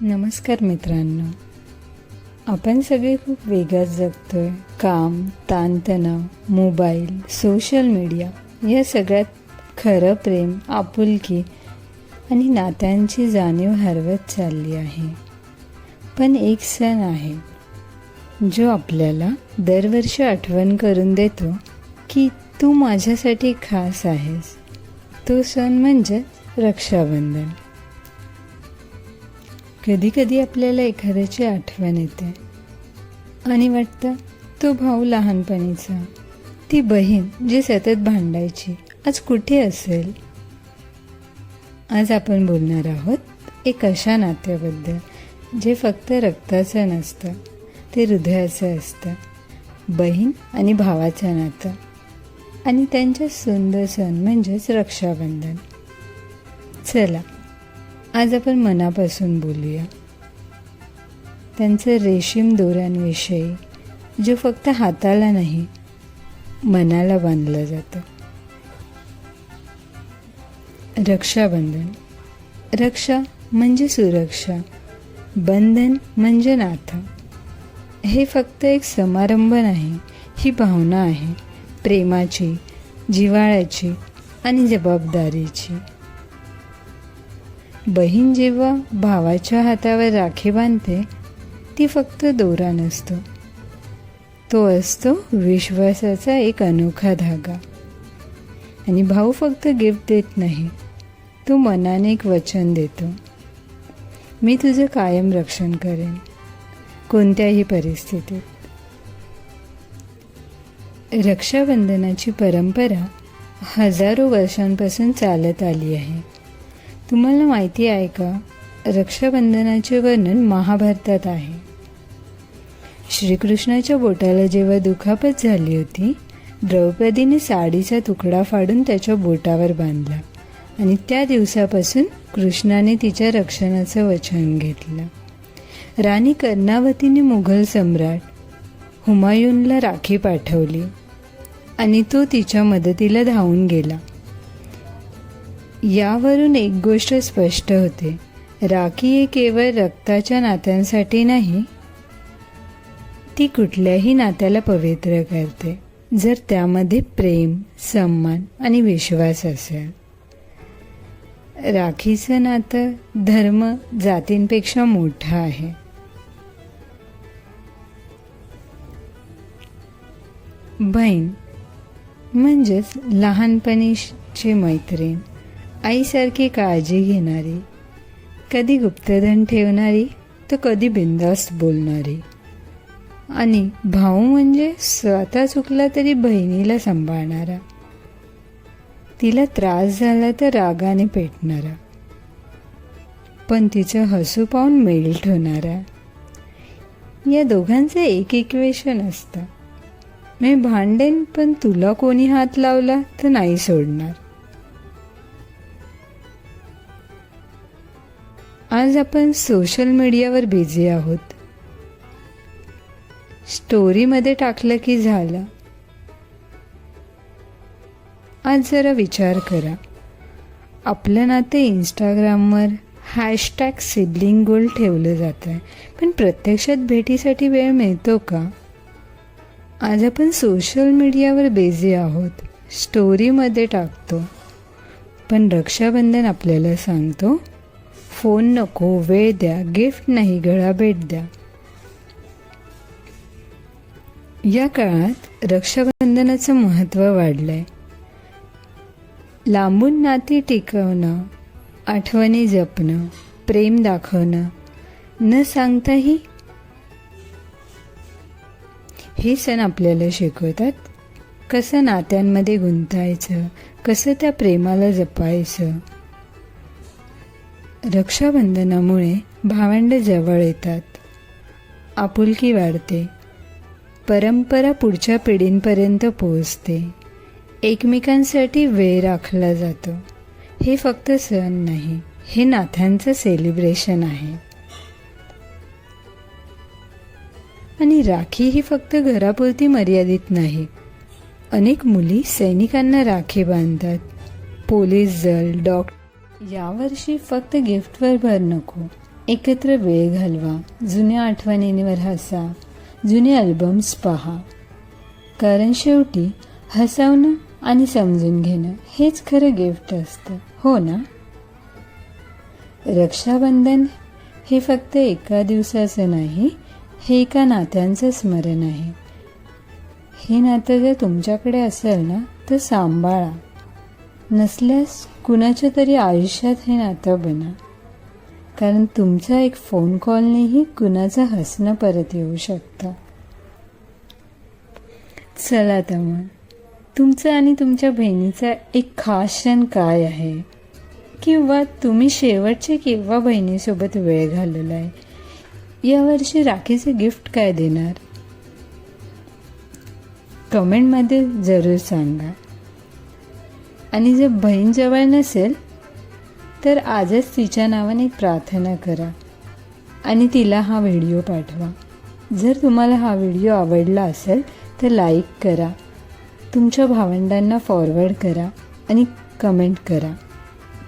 नमस्कार मित्रांनो. आपण सगळे खूप वेगात जगतोय. काम ताणतणाव मोबाईल सोशल मीडिया या सगळ्यात खरं प्रेम आपुलकी आणि नात्यांची जाणीव हरवत चालली आहे. पण एक सण आहे जो आपल्याला दरवर्षी आठवण करून देतो की तू माझ्यासाठी खास आहेस. तो सण म्हणजे रक्षाबंधन. कधीकधी आपल्याला एखाद्याची आठवण येते. आणि वाटतं तो भाऊ लहानपणीचा. ती बहीण जी सतत भांडायची आज कुठे असेल? आज आपण बोलणार आहोत एक अशा नात्याबद्दल जे फक्त रक्ताचं नसतं ते हृदयाचं असतं. बहीण आणि भावाचं नातं. आणि त्यांच्या सुंदर सण म्हणजेच रक्षाबंधन. चला आज आपण मनापासून बोलूया. त्यांचं रेशीम दोऱ्यांविषयी जो फक्त हाताला नाही मनाला बांधलं जातं. रक्षाबंधन. रक्षा म्हणजे सुरक्षा बंधन म्हणजे नातं. हे फक्त एक समारंभ नाही ही भावना आहे प्रेमाची जिव्हाळ्याची आणि जबाबदारीची. बहीण जेव्हा भावाच्या हातावर राखी बांधते ती फक्त दोरा नसतो. तो असतो विश्वासाचा एक अनोखा धागा. आणि भाऊ फक्त गिफ्ट देत नाही तो मनाने एक वचन देतो. मी तुझं कायम रक्षण करेन कोणत्याही परिस्थितीत. रक्षाबंधनाची परंपरा हजारो वर्षांपासून चालत आली आहे. तुम्हाला माहिती आहे का? रक्षाबंधनाचे वर्णन महाभारतात आहे. श्रीकृष्णाच्या बोटाला जेव्हा दुखापत झाली होती द्रौपदीने साडीचा तुकडा फाडून त्याच्या बोटावर बांधला आणि त्या दिवसापासून कृष्णाने तिच्या रक्षणाचं वचन घेतलं. राणी कर्णावतीने मुघल सम्राट हुमायूनला राखी पाठवली आणि तो तिच्या मदतीला धावून गेला. यावरून एक गोष्ट स्पष्ट होते. राखी हे केवळ रक्ताच्या नात्यांसाठी नाही ती कुठल्याही नात्याला पवित्र करते. जर त्यामध्ये प्रेम सन्मान आणि विश्वास असेल. राखीचं नातं धर्म जातींपेक्षा मोठं आहे. बहीण म्हणजेच लहानपणीची मैत्रीण. आईसारखी काळजी घेणारी कधी गुप्तधन ठेवणारी तर कधी बिंदास्त बोलणारी. आणि भाऊ म्हणजे स्वतः चुकला तरी बहिणीला सांभाळणारा. तिला त्रास झाला तर रागाने पेटणारा. पण तिचं हसू पाहून मेल्ट होणारा या दोघांचं एक इक्वेशन असतं. मी भांडेन पण तुला कोणी हात लावला तर नाही सोडणार. आज आपण सोशल मीडियावर बिझी आहोत. स्टोरीमध्ये टाकलं की झालं. आज जरा विचार करा. आपलं नाते इंस्टाग्रामवर हॅशटॅग सिबलिंग गोल ठेवलं जात आहे पण प्रत्यक्षात भेटीसाठी वेळ मिळतो का? आज आपण सोशल मीडियावर बिझी आहोत. स्टोरीमध्ये टाकतो. पण रक्षाबंधन आपल्याला सांगतो फोन नको वेळ द्या. गिफ्ट नाही गळा भेट द्या. या काळात रक्षाबंधनाचं महत्त्व वाढलंय. लांबून नाती टिकवणं आठवणी जपणं प्रेम दाखवणं न सांगताही हे सण आपल्याला शिकवतात. कसं नात्यांमध्ये गुंतायचं कसं त्या प्रेमाला जपायचं रक्षाबंधनामुळे भावंड जवळ येतात. आपुलकी वाढते. परंपरा पुढच्या पिढींपर्यंत पोहोचते. एकमेकांसाठी वेळ राखला जातो. हे फक्त सण नाही हे नाथ्यांचं सेलिब्रेशन आहे. आणि राखी ही फक्त घरापुरती मर्यादित नाही. अनेक मुली सैनिकांना राखी बांधतात. पोलीस दल डॉक्टर यावर्षी फक्त गिफ्टवर भर नको. एकत्र वेळ घालवा. जुन्या आठवणींवर हसा. जुने अल्बम्स पहा. कारण शेवटी हसवणं आणि समजून घेणं हेच खरं गिफ्ट असतं. हो ना? रक्षाबंधन हे फक्त एका दिवसाचं नाही हे एका नात्यांचं स्मरण आहे. हे नातं जर तुमच्याकडे असेल ना तर सांभाळा. नसल्यास कुणाच्या तरी आयुष्यात हे नातं बना. कारण तुमचा एक फोन कॉलनेही कुणाचं हसणं परत येऊ शकतं. चला तर मग. तुमचं आणि तुमच्या बहिणीचा एक खास क्षण काय आहे? किंवा तुम्ही शेवटचे केव्हा बहिणीसोबत वेळ घालवला आहे? यावर्षी राखीचे गिफ्ट काय देणार? कमेंटमध्ये जरूर सांगा. आणि जर बहीण जवळ नसेल तर आजच तिच्या नावाने प्रार्थना करा आणि तिला हा व्हिडिओ पाठवा. जर तुम्हाला हा व्हिडिओ आवडला असेल तर लाईक करा. तुमच्या भावंडांना फॉरवर्ड करा आणि कमेंट करा.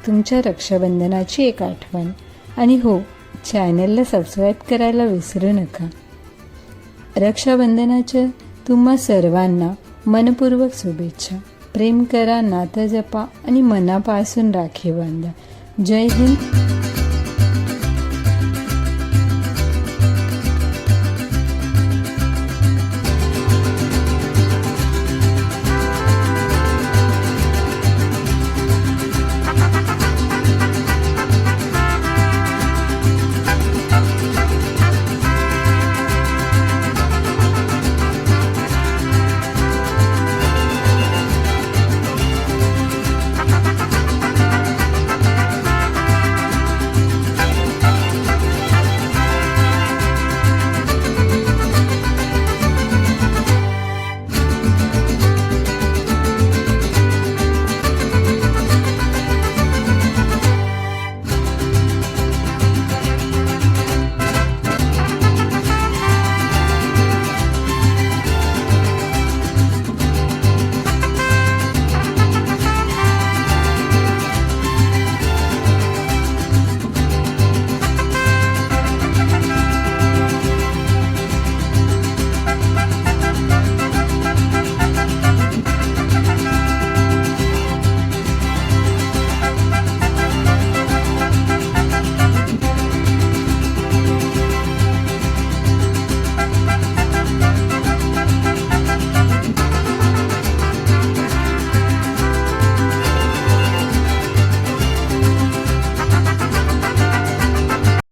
तुमच्या रक्षाबंधनाची एक आठवण. आणि हो चॅनलला सबस्क्राईब करायला विसरू नका. रक्षाबंधनाच्या तुम्हा सर्वांना मनपूर्वक शुभेच्छा. प्रेम करा नातं जपा आणि मनापासून राखी बांधा. जय हिंद.